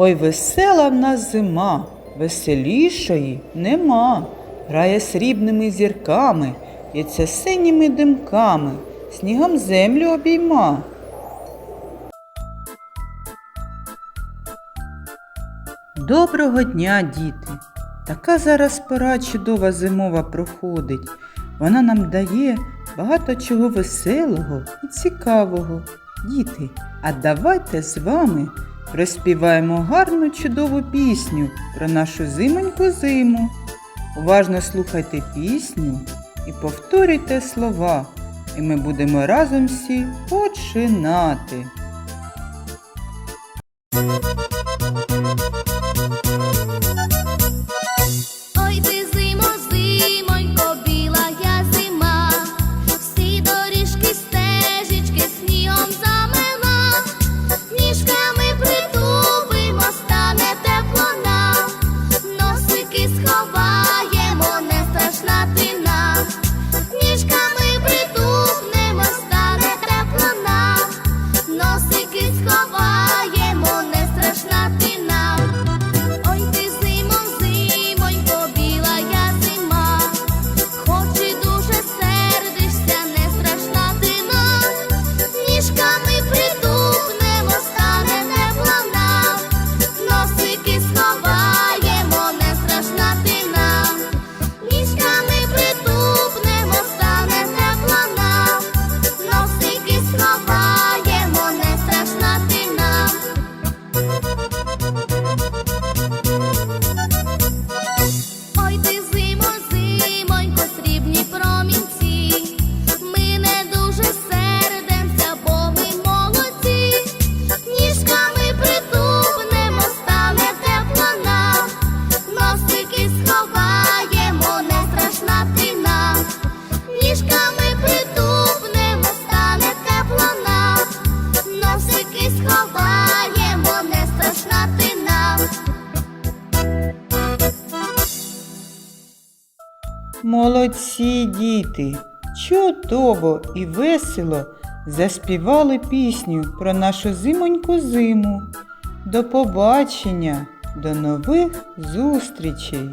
Ой, весела в нас зима, веселішої нема. Грає срібними зірками, в'ється синіми димками, снігом землю обійма. Доброго дня, діти! Така зараз пора чудова зимова проходить. Вона нам дає багато чого веселого і цікавого. Діти, а давайте з вами розпіваємо гарну чудову пісню про нашу зимоньку зиму. Уважно слухайте пісню і повторюйте слова, і ми будемо разом всі починати. Молодці діти! Чудово і весело заспівали пісню про нашу зимоньку зиму. До побачення, до нових зустрічей!